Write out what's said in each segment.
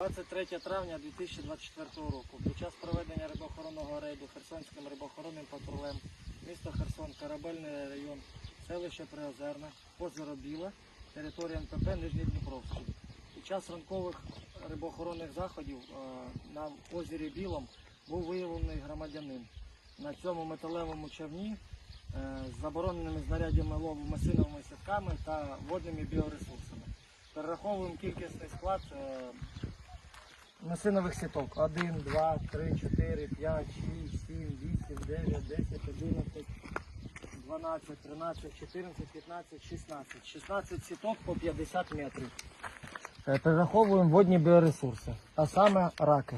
23 травня 2024 року. Під час проведення рибоохоронного рейду Херсонським рибоохоронним патрулем місто Херсон, Корабельний район, селище Приозерне, озеро Біле, територія МПП Нижній Дніпровський. Під час ранкових рибоохоронних заходів е, на озері Білом був виявлений громадянин. На цьому металевому човні е, з забороненими знаряддями лову масиновими сітками та водними біоресурсами. Перераховуємо кількісний склад е, Насинових сіток 1, 2, 3, 4, 5, 6, 7, 8, 9, 10, 11, 12, 13, 14, 15, 16. 16 сіток по 50 метрів. Е, Перераховуємо водні біоресурси, а саме раки.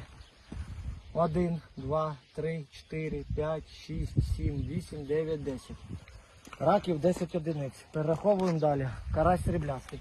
1, 2, 3, 4, 5, 6, 7, 8, 9, 10. Раків 10 одиниць. Перераховуємо далі. Карась сріблястий.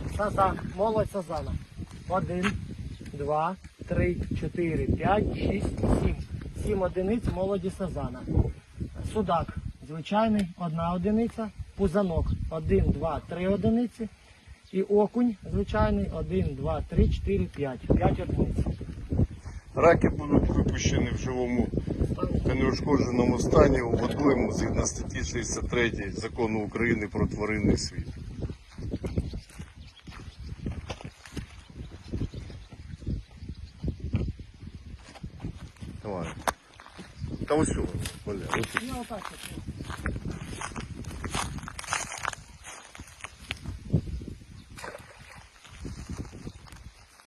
Сазан, молодь сазана. 1, 2, 3, 4, 5, 6, 7. 7 одиниць молоді сазана. Судак звичайний, одна одиниця. Пузанок 1, 2, 3 одиниці. І окунь звичайний 1, 2, 3, 4, 5. 5 одиниць. Раки будуть випущені в живому та неушкодженому стані у водойму згідно статті 63 закону України про тваринний світ. Давай. Та ось що, бля. Я.